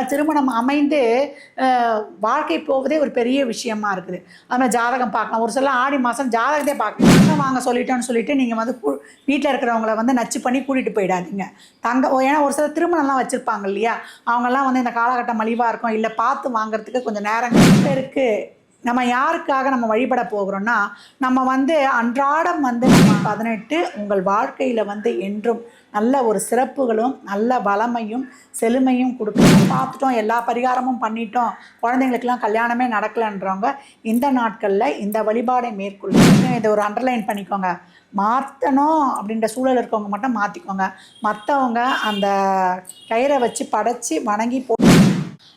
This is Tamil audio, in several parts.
திருமணம் அமைந்து வாழ்க்கை போவதே ஒரு பெரிய விஷயமா இருக்குது. அதனால் ஜாதகம் பார்க்கலாம். ஒரு சில ஆடி மாதம் ஜாதகத்தை பார்க்கலாம். தங்கம் வாங்க சொல்லிட்டோன்னு சொல்லிட்டு நீங்கள் வந்து வீட்டில் இருக்கிறவங்கள வந்து நச்சு பண்ணி கூட்டிகிட்டு போயிடாதீங்க. தங்க ஏன்னா ஒரு சில திருமணம்லாம் வச்சுருப்பாங்க இல்லையா? அவங்கெல்லாம் வந்து இந்த காலகட்டம் மலிவாக இருக்கும். இல்லை பார்த்து வாங்குறதுக்கு கொஞ்சம் நேரம் இருக்குது நம்ம யாருக்காக நம்ம வழிபட போகிறோம்னா நம்ம வந்து அன்றாடம் வந்து நம்ம பதினெட்டு உங்கள் வாழ்க்கையில் வந்து என்றும் நல்ல ஒரு சிறப்புகளும் நல்ல வளமையும் செழுமையும் கொடுக்கணும். பார்த்துட்டோம் எல்லா பரிகாரமும் பண்ணிட்டோம். குழந்தைங்களுக்கெல்லாம் கல்யாணமே நடக்கலைன்றவங்க இந்த நாட்களில் இந்த வழிபாடை மேற்கொள்ளுங்க இதை ஒரு அண்டர்லைன் பண்ணிக்கோங்க. மாற்றணும் அப்படின்ற சூழல் இருக்கவங்க மட்டும் மாற்றிக்கோங்க மற்றவங்க அந்த கயிறை வச்சு படைச்சி வணங்கி போ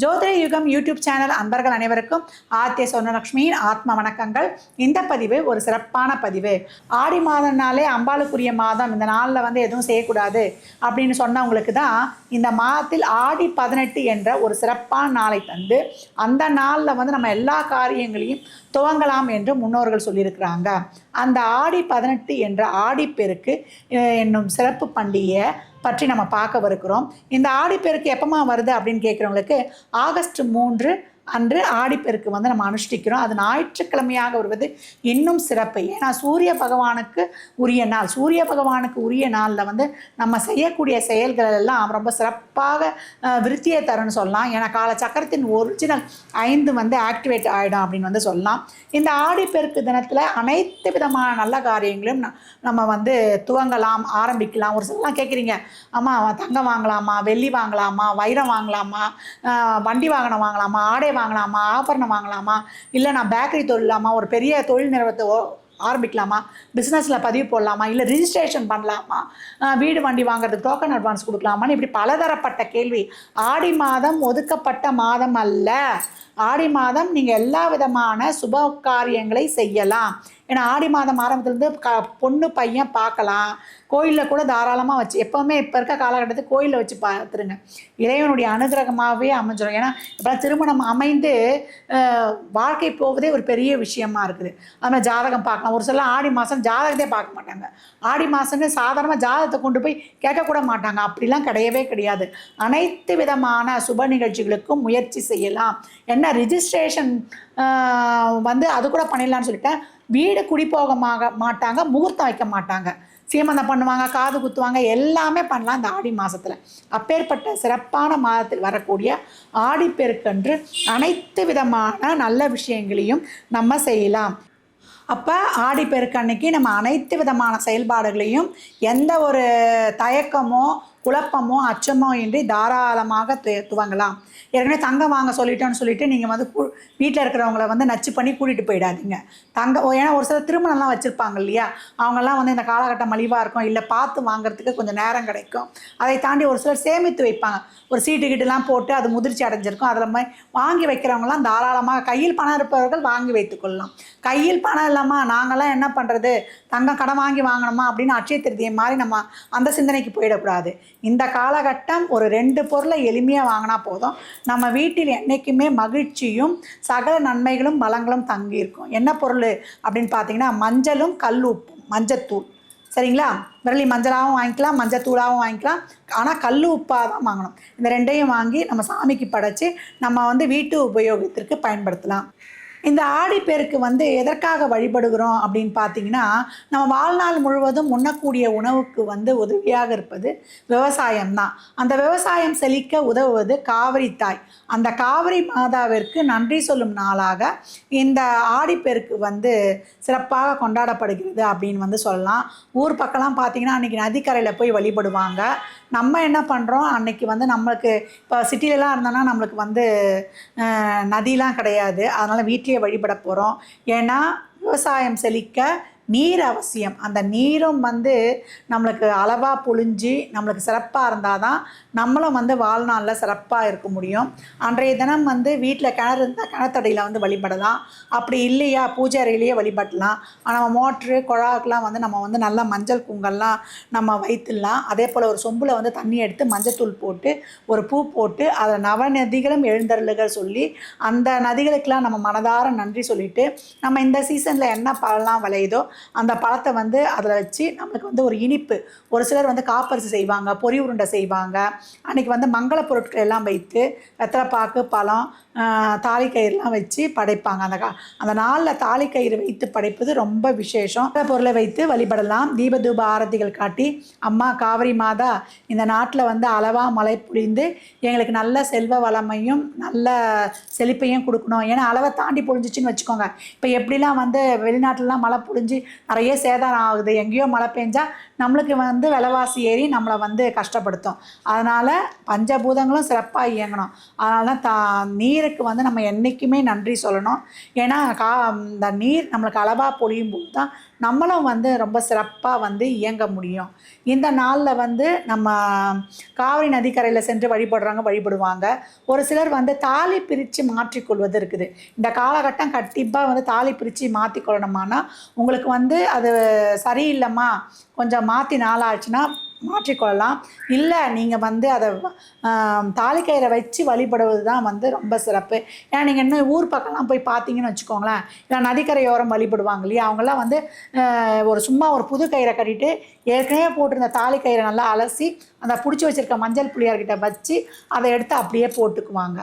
ஜோதிட யுகம் யூடியூப் சேனல் அன்பர்கள் அனைவருக்கும் ஆத்திய சொர்ணலக்ஷ்மியின் ஆத்ம வணக்கங்கள். இந்த பதிவு ஒரு சிறப்பான பதிவு. ஆடி மாதம்னாலே அம்பாளுக்குரிய மாதம். இந்த நாளில் வந்து எதுவும் செய்யக்கூடாது அப்படின்னு சொன்னவங்களுக்கு தான் இந்த மாதத்தில் ஆடி பதினெட்டு என்ற ஒரு சிறப்பான நாளை தந்து அந்த நாளில் வந்து நம்ம எல்லா காரியங்களையும் துவங்கலாம் என்று முன்னோர்கள் சொல்லியிருக்கிறாங்க. அந்த ஆடி பதினெட்டு என்ற ஆடிப்பெருக்கு என்னும் சிறப்பு பண்டிகையை பற்றி நம்ம பார்க்கவிருக்கிறோம் இந்த ஆடிப்பெருக்கு எப்பமா வருது அப்படின்னு கேட்குறவங்களுக்கு ஆகஸ்ட் மூன்று அன்று ஆடிப்பெருக்கு வந்து நம்ம அனுஷ்டிக்கிறோம். அது ஞாயிற்றுக்கிழமையாக வருவது இன்னும் சிறப்பு. ஏன்னா சூரிய பகவானுக்கு உரிய நாள். சூரிய பகவானுக்கு உரிய நாளில் வந்து நம்ம செய்யக்கூடிய செயல்கள் எல்லாம் ரொம்ப சிறப்பாக விருத்தியை தரும்னு சொல்லலாம். ஏன்னா கால சக்கரத்தின் ஒரிஜினல் ஐந்து வந்து ஆக்டிவேட் ஆகிடும் அப்படின்னு வந்து சொல்லலாம். இந்த ஆடிப்பெருக்கு தினத்தில் அனைத்து விதமான நல்ல காரியங்களையும் ந- நம்ம வந்து துவங்கலாம் ஆரம்பிக்கலாம். ஒரு சிலலாம் கேட்குறீங்க அம்மா தங்கம் வாங்கலாமா? வெள்ளி வாங்கலாமா? வைரம் வாங்கலாமா? வண்டி வாகனம் வாங்கலாமா? ஆடை வாங்கலாமா? ஆபரணம் வாங்கலாமா? இல்லை நான் பேக்கரி தொழிலாமா? ஒரு பெரிய தொழில் நிறுவனத்தை ஓ- ஆரம்பிக்கலாமா? பிஸ்னஸில் பதிவு போடலாமா? இல்லை ரிஜிஸ்ட்ரேஷன் பண்ணலாமா? வீடு வண்டி வாங்குறதுக்கு டோக்கன் அட்வான்ஸ் கொடுக்கலாமான்னு இப்படி பலதரப்பட்ட கேள்வி. ஆடி மாதம் ஒதுக்கப்பட்ட மாதம் அல்ல. ஆடி மாதம் நீங்கள் எல்லா விதமான சுப காரியங்களை செய்யலாம். ஏன்னா ஆடி மாதம் ஆரம்பத்துலேருந்து க பொண்ணு பையன் பார்க்கலாம். கோயிலில் கூட தாராளமாக வச்சு எப்போவுமே இப்போ இருக்க காலகட்டத்தில் கோயிலில் வச்சு பார்த்துருங்க இறைவனுடைய அனுகிரகமாகவே அமைஞ்சிடும் ஏன்னா இப்போ திருமணம் அமைந்து வாழ்க்கை போவதே ஒரு பெரிய விஷயமா இருக்குது. அதனால் ஜாதகம் பார்க்கலாம். ஒரு சில ஆடி மாதம் ஜாதகத்தை பார்க்க மாட்டாங்க. ஆடி மாதம்னு சாதாரணமாக ஜாதகத்தை கொண்டு போய் கேட்கக்கூட மாட்டாங்க. அப்படிலாம் கிடையவே கிடையாது. அனைத்து விதமான சுப நிகழ்ச்சிகளுக்கும் முயற்சி செய்யலாம். என்ன ரிஜிஸ்ட்ரேஷன் வந்து அது கூட பண்ணிடலான்னு சொல்லிட்டேன். வீடு குடிப்போகமாக மாட்டாங்க முகூர்த்தம் வைக்க மாட்டாங்க. சீமந்தம் பண்ணுவாங்க காது குத்துவாங்க எல்லாமே பண்ணலாம் இந்த ஆடி மாதத்தில் அப்பேற்பட்ட சிறப்பான மாதத்தில் வரக்கூடிய ஆடிப்பெருக்கன்று அனைத்து விதமான நல்ல விஷயங்களையும் நம்ம செய்யலாம். அப்போ ஆடிப்பெருக்கு அன்னைக்கு நம்ம அனைத்து விதமான செயல்பாடுகளையும் எந்த ஒரு தயக்கமோ குழப்பமோ அச்சமோ இன்றி தாராளமாக துவங்கலாம். ஏற்கனவே தங்கம் வாங்க சொல்லிட்டோன்னு சொல்லிட்டு நீங்கள் வந்து வீட்டில் இருக்கிறவங்கள வந்து நச்சு பண்ணி கூட்டிகிட்டு போயிடாதீங்க. தங்கம் ஏன்னா ஒரு சில திருமணம்லாம் வச்சுருப்பாங்க இல்லையா? அவங்கெல்லாம் வந்து இந்த காலகட்டம் மலிவாக இருக்கும். இல்லை பார்த்து வாங்குறதுக்கு கொஞ்சம் நேரம் கிடைக்கும். அதை தாண்டி ஒரு சிலர் சேமித்து வைப்பாங்க. ஒரு சீட்டு கிட்டுலாம் போட்டு அது முதிர்ச்சி அடைஞ்சிருக்கும். அதில் மாதிரி வாங்கி வைக்கிறவங்கலாம் தாராளமாக கையில் பணம் இருப்பவர்கள் வாங்கி வைத்துக்கொள்ளலாம் கையில் பணம் இல்லாமல் நாங்கள்லாம் என்ன பண்ணுறது தங்கம் கடன் வாங்கி வாங்கணுமா அப்படின்னு அட்சய திருதியை மாதிரி நம்ம அந்த சிந்தனைக்கு போயிடக்கூடாது. இந்த காலகட்டம் ஒரு ரெண்டு பொருளை எளிமையாக வாங்கினா போதும். நம்ம வீட்டில் என்றைக்குமே மகிழ்ச்சியும் சகல நன்மைகளும் பலங்களும் தங்கியிருக்கும் என்ன பொருள் அப்படின்னு பார்த்தீங்கன்னா மஞ்சளும் கல் உப்பும் மஞ்சத்தூள். சரிங்களா? விரலி மஞ்சளாகவும் வாங்கிக்கலாம் மஞ்சத்தூளாகவும் வாங்கிக்கலாம். ஆனால் கல் உப்பாக தான் வாங்கணும். இந்த ரெண்டையும் வாங்கி நம்ம சாமிக்கு படைச்சி நம்ம வந்து வீட்டு உபயோகத்திற்கு பயன்படுத்தலாம். இந்த ஆடிப்பெருக்கு வந்து எதற்காக வழிபடுகிறோம் அப்படின்னு பார்த்தீங்கன்னா நம்ம வாழ்நாள் முழுவதும் உண்ணக்கூடிய உணவுக்கு வந்து உதவியாக இருப்பது விவசாயம்தான். அந்த விவசாயம் செழிக்க உதவுவது காவிரி தாய். அந்த காவிரி மாதாவிற்கு நன்றி சொல்லும் நாளாக இந்த ஆடிப்பெருக்கு வந்து சிறப்பாக கொண்டாடப்படுகிறது அப்படின்னு வந்து சொல்லலாம். ஊர் பக்கம்லாம் பார்த்தீங்கன்னா அன்றைக்கி நதிக்கரையில் போய் வழிபடுவாங்க. நம்ம என்ன பண்ணுறோம் அன்னைக்கு வந்து நம்மளுக்கு இப்போ சிட்டிலலாம் இருந்தோன்னா நம்மளுக்கு வந்து நதிலாம் கிடையாது. அதனால் வீட்டில் வீட்டிலேயே வழிபட போகிறோம் ஏன்னா விவசாயம் செழிக்க நீர் அவசியம். அந்த நீரும் வந்து நம்மளுக்கு அளவாக பொழிஞ்சி நம்மளுக்கு சிறப்பாக இருந்தால் தான் நம்மளும் வந்து வாழ்நாளில் சிறப்பாக இருக்க முடியும். அன்றைய தினம் வந்து வீட்டில் கிணறு இருந்தால் கிணத்தடியில் வந்து வழிபடலாம். அப்படி இல்லையா பூஜை அறையிலேயே வழிபடலாம். ஆனால் நம்ம மோட்ரு குழாக்கெலாம் வந்து நம்ம வந்து நல்லா மஞ்சள் குங்கல்லாம் நம்ம வைத்துடலாம். அதே போல் ஒரு சொம்பில் வந்து தண்ணி எடுத்து மஞ்சத்தூள் போட்டு ஒரு பூ போட்டு அதை நவநதிகளும் எழுந்தருளுகள் சொல்லி அந்த நதிகளுக்கெல்லாம் நம்ம மனதார நன்றி சொல்லிட்டு நம்ம இந்த சீசனில் என்ன பழம்லாம் விளையுதோ அந்த பழத்தை வந்து அதில் வச்சு நம்மளுக்கு வந்து ஒரு இனிப்பு. ஒரு சிலர் வந்து காப்பரிசி செய்வாங்க பொரி உருண்டை செய்வாங்க. அன்றைக்கி வந்து மங்கள பொருட்கள் எல்லாம் வைத்து வெத்தலைப்பாக்கு பழம் தாலி கயிறுலாம் வச்சு படைப்பாங்க. அந்த கா அந்த நாளில் தாலிக்கயிறு வைத்து படைப்பது ரொம்ப விசேஷம். அந்த பொருளை வைத்து வழிபடலாம். தீபதூப ஆரத்திகள் காட்டி அம்மா காவிரி மாதா இந்த நாட்டில் வந்து அளவாக மழை பொழிந்து எங்களுக்கு நல்ல செல்வ வளமையும் நல்ல செழிப்பையும் கொடுக்கணும். ஏன்னா அளவை தாண்டி பொழிஞ்சிச்சின்னு வச்சுக்கோங்க. இப்போ எப்படிலாம் வந்து வெளிநாட்டிலலாம் மழை பொழிஞ்சு நிறைய சேதாரம் ஆகுது எங்கேயோ மழை பெஞ்சால் நம்மளுக்கு வந்து விலைவாசி ஏறி நம்மளை வந்து கஷ்டப்படுத்தும். அதனால் பஞ்சபூதங்களும் சிறப்பாக இயங்கணும். அதனால தான் தா நீருக்கு வந்து நம்ம என்றைக்குமே நன்றி சொல்லணும். ஏன்னா கா இந்த நீர் நம்மளுக்கு அளவாக பொழியும் போது தான் நம்மளும் வந்து ரொம்ப சிறப்பாக வந்து இயங்க முடியும். இந்த நாளில் வந்து நம்ம காவிரி நதிக்கரையில் சென்று வழிபடுறவங்க வழிபடுவாங்க. ஒரு சிலர் வந்து தாலி பிரித்து மாற்றிக்கொள்வது இருக்குது. இந்த காலகட்டம் கண்டிப்பாக வந்து தாலி பிரித்து மாற்றிக்கொள்ளணுமானா உங்களுக்கு வந்து அது சரியில்லைம்மா கொஞ்சம் மாற்றி நாளாச்சுன்னா மாற்றிக்கொள்ளலாம். இல்லை நீங்கள் வந்து அதை ஆம், தாலிக்கயிறை வச்சு வழிபடுவது தான் வந்து ரொம்ப சிறப்பு. ஏன்னா நீங்கள் இன்னும் ஊர் பக்கம்லாம் போய் பார்த்தீங்கன்னு வச்சுக்கோங்களேன். இல்லை நதிக்கரையோரம் வழிபடுவாங்க இல்லையா? அவங்கெல்லாம் வந்து ஒரு சும்மா ஒரு புது கயிறை கட்டிட்டு ஏற்கனவே போட்டிருந்த தாலிக்கயிறை நல்லா அலசி அந்த பிடிச்சி வச்சுருக்க மஞ்சள் புளியார்கிட்ட வச்சு அதை எடுத்து அப்படியே போட்டுக்குவாங்க.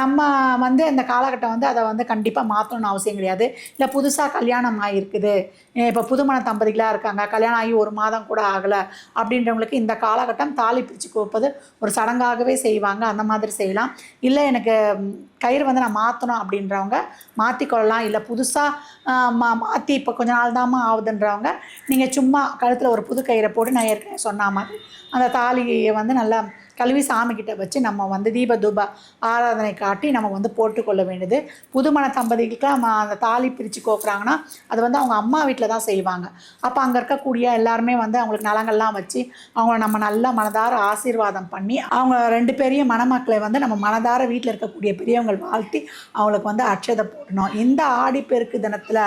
நம்ம வந்து இந்த காலகட்டம் வந்து அதை வந்து கண்டிப்பாக மாற்றணும்னு அவசியம் கிடையாது. இல்லை புதுசாக கல்யாணம் ஆகிருக்குது இப்போ புதுமண தம்பதிகளாக இருக்காங்க. கல்யாணம் ஆகி ஒரு மாதம் கூட ஆகலை. அப்படின்றவங்களுக்கு இந்த காலகட்டம் தாலி பிரித்து கோப்பது ஒரு சடங்காகவே செய்வாங்க. அந்த மாதிரி செய்யலாம். இல்லை எனக்கு கயிறு வந்து நான் மாற்றணும் அப்படின்றவங்க மாற்றிக்கொள்ளலாம் இல்லை புதுசாக மா மாற்றி இப்போ கொஞ்ச நாள் தாம்மா ஆகுதுன்றவங்க நீங்கள் சும்மா கழுத்தில் ஒரு புது கயிறை போட்டு நான் ஏற்கனவே சொன்ன மாதிரி அந்த தாலியை வந்து நல்லா கழுவி சாமிக்கிட்ட வச்சு நம்ம வந்து தீப தூப ஆராதனை காட்டி நம்ம வந்து போட்டுக்கொள்ள வேண்டியது. புதுமண தம்பதிகளுக்கு நம்ம அந்த தாலி பிரித்து கோக்குறாங்கன்னா அது வந்து அவங்க அம்மா வீட்டில் தான் செய்வாங்க. அப்போ அங்கே இருக்கக்கூடிய எல்லாருமே வந்து அவங்களுக்கு நலங்கள்லாம் வச்சு அவங்கள நம்ம நல்லா மனதார ஆசீர்வாதம் பண்ணி அவங்க ரெண்டு பேரையும் மணமக்களை வந்து நம்ம மனதார வீட்டில் இருக்கக்கூடிய பெரியவங்க வாழ்த்தி அவங்களுக்கு வந்து அட்சதை போடணும். இந்த ஆடிப்பெருக்கு தினத்தில்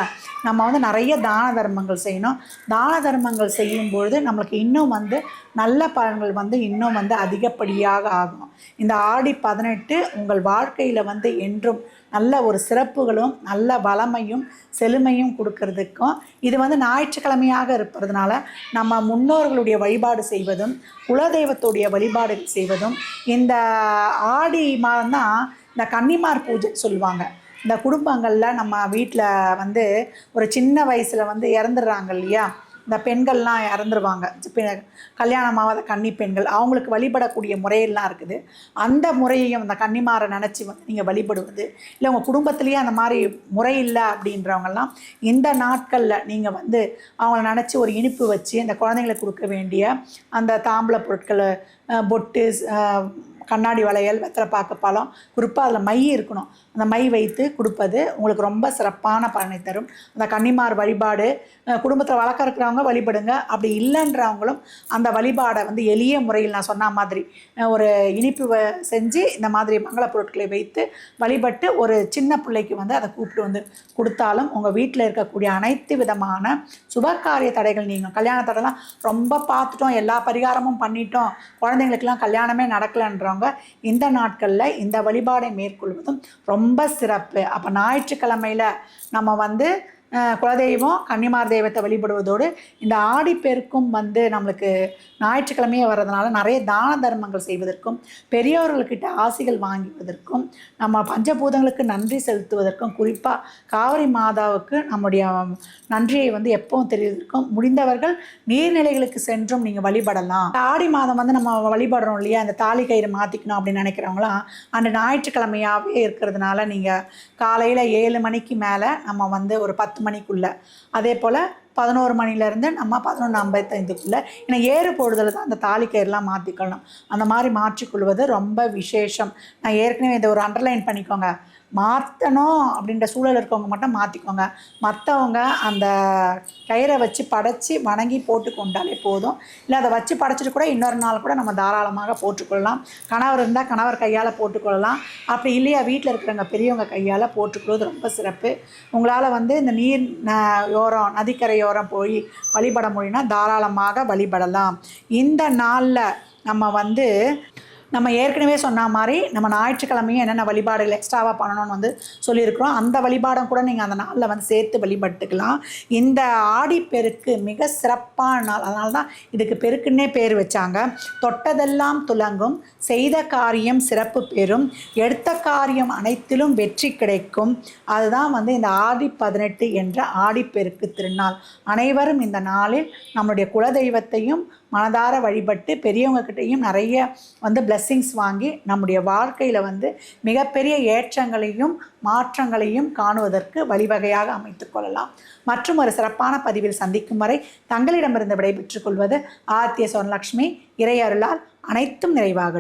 நம்ம வந்து நிறைய தான தர்மங்கள் செய்யணும். தான தர்மங்கள் செய்யும் பொழுது நம்மளுக்கு இன்னும் வந்து நல்ல பலன்கள் வந்து இன்னும் வந்து அதிக அதிகப்படியாக ஆகும். இந்த ஆடி பதினெட்டு உங்கள் வாழ்க்கையில் வந்து என்றும் நல்ல ஒரு சிறப்புகளும் நல்ல வளமையும் செழுமையும் கொடுக்கறதுக்கும் இது வந்து ஞாயிற்றுக்கிழமையாக இருப்பதுனால நம்ம முன்னோர்களுடைய வழிபாடு செய்வதும் குலதெய்வத்துடைய வழிபாடு செய்வதும் இந்த ஆடி மாதம் தான் இந்த கன்னிமார் பூஜை சொல்லுவாங்க. இந்த குடும்பங்களில் நம்ம வீட்டில் வந்து ஒரு சின்ன வயசில் வந்து இறந்துடுறாங்க இல்லையா? இந்த பெண்கள்லாம் இறந்துருவாங்க. பெ- கல்யாணமாகாத கன்னி பெண்கள் அவங்களுக்கு வழிபடக்கூடிய முறையெல்லாம் இருக்குது. அந்த முறையையும் அந்த கன்னிமாரை நினச்சி வந்து நீங்கள் வழிபடுவது இல்லை உங்கள் குடும்பத்துலேயே அந்த மாதிரி முறை இல்லை அப்படின்றவங்கெல்லாம் இந்த நாட்களில் நீங்கள் வந்து அவங்கள நினச்சி ஒரு இனிப்பு வச்சு அந்த குழந்தைங்களுக்கு கொடுக்க வேண்டிய அந்த தாம்பூல பொருட்களை பொட்டு கண்ணாடி வளையல் வெத்தலை பாக்கு பழம் குறிப்பாக அதில் மை இருக்கணும். அந்த மை வைத்து கொடுப்பது உங்களுக்கு ரொம்ப சிறப்பான பலனை தரும். அந்த கன்னிமார் வழிபாடு குடும்பத்தில் வழக்கம் இருக்கிறவங்க வழிபடுங்க. அப்படி இல்லைன்றவங்களும் அந்த வழிபாடை வந்து எளிய முறையில் நான் சொன்ன மாதிரி ஒரு இனிப்பு வ- செஞ்சு இந்த மாதிரி மங்கள பொருட்களை வைத்து வழிபட்டு ஒரு சின்ன பிள்ளைக்கு வந்து அதை கூப்பிட்டு வந்து கொடுத்தாலும் உங்கள் வீட்டில் இருக்கக்கூடிய அனைத்து விதமான சுபகாரிய தடைகள் நீங்கள் கல்யாண தடைலாம் ரொம்ப பார்த்துட்டோம் எல்லா பரிகாரமும் பண்ணிட்டோம் குழந்தைங்களுக்கெல்லாம் கல்யாணமே நடக்கலைன்றவங்க இந்த நாட்களில் இந்த வழிபாடை மேற்கொள்வதும் ரொம்ப ரொம்ப சிறப்பு. அப்போ ஞாயிற்றுக்கிழமையில் நம்ம வந்து குலதெய்வம் கன்னிமார் தெய்வத்தை வழிபடுவதோடு இந்த ஆடிப்பெருக்கும் வந்து நம்மளுக்கு ஞாயிற்றுக்கிழமையே வர்றதுனால நிறைய தான தர்மங்கள் செய்வதற்கும் பெரியவர்கள்கிட்ட ஆசிகள் வாங்குவதற்கும் நம்ம பஞ்சபூதங்களுக்கு நன்றி செலுத்துவதற்கும் குறிப்பாக காவிரி மாதாவுக்கு நம்முடைய நன்றியை வந்து எப்பவும் தெரிவதற்கும் முடிந்தவர்கள் நீர்நிலைகளுக்கு சென்றும் நீங்கள் வழிபடலாம். ஆடி மாதம் வந்து நம்ம வழிபடுறோம் இல்லையா? அந்த தாலி கயிறு மாற்றிக்கணும் அப்படின்னு நினைக்கிறவங்களாம் அந்த ஞாயிற்றுக்கிழமையாகவே இருக்கிறதுனால நீங்கள் காலையில் ஏழு மணிக்கு மேலே நம்ம வந்து ஒரு பத்து மணிக்குள்ளே. அதே போல் பதினோரு மணிலேருந்து நம்ம பதினொன்று ஐம்பத்தைந்துக்குள்ளே ஏன்னா ஏறு போடுதல் தான் அந்த தாலிக்கயிறெலாம் மாற்றிக்கணும் அந்த மாதிரி மாற்றிக்கொள்வது ரொம்ப விசேஷம். நான் ஏற்கனவே இதை ஒரு அண்டர்லைன் பண்ணிக்கோங்க. மாற்றணும் அப்படின்ற சூழல் இருக்கவங்க மட்டும் மாற்றிக்கோங்க மற்றவங்க அந்த கயிறை வச்சு படைச்சி வணங்கி போட்டு கொண்டாலே போதும். இல்லை அதை வச்சு படைச்சிட்டு கூட இன்னொரு நாள் கூட நம்ம தாராளமாக போட்டுக்கொள்ளலாம். கணவர் இருந்தால் கணவர் கையால் போட்டுக்கொள்ளலாம். அப்படி இல்லையா வீட்டில் இருக்கிறவங்க பெரியவங்க கையால் போட்டுக்கொள்வது ரொம்ப சிறப்பு. உங்களால் வந்து இந்த நீர் யோரம் நதிக்கரையோரம் போய் வழிபட முடியும்னா தாராளமாக வழிபடலாம். இந்த நாளில் நம்ம வந்து நம்ம ஏற்கனவே சொன்ன மாதிரி நம்ம ஞாயிற்றுக்கிழமையும் என்னென்ன வழிபாடுகள் எக்ஸ்ட்ராவாக பண்ணணும்னு வந்து சொல்லியிருக்கிறோம். அந்த வழிபாடும் கூட நீங்கள் அந்த நாளில் வந்து சேர்த்து வழிபட்டுக்கலாம். இந்த ஆடிப்பெருக்கு மிக சிறப்பான நாள். அதனால தான் இதுக்கு பெருக்குன்னே பேர் வச்சாங்க. தொட்டதெல்லாம் துலங்கும். செய்த காரியம் சிறப்பு பெறும். எடுத்த காரியம் அனைத்திலும் வெற்றி கிடைக்கும். அதுதான் வந்து இந்த ஆடி பதினெட்டு என்ற ஆடிப்பெருக்கு திருநாள். அனைவரும் இந்த நாளில் நம்முடைய குலதெய்வத்தையும் மனதார வழிபட்டு பெரியவங்க கிட்டேயும் நிறைய வந்து பிளெஸ்ஸிங்ஸ் வாங்கி நம்முடைய வாழ்க்கையில் வந்து மிகப்பெரிய ஏற்றங்களையும் மாற்றங்களையும் காணுவதற்கு வழிவகையாக அமைத்து கொள்ளலாம். மற்றும் ஒரு சிறப்பான பதிவில் சந்திக்கும் வரை தங்களிடமிருந்து விடைபெற்றுக் கொள்வது ஆர்த்திய சொர்ணலக்ஷ்மி இறையருளால் அனைத்தும் நிறைவாகட்டும்.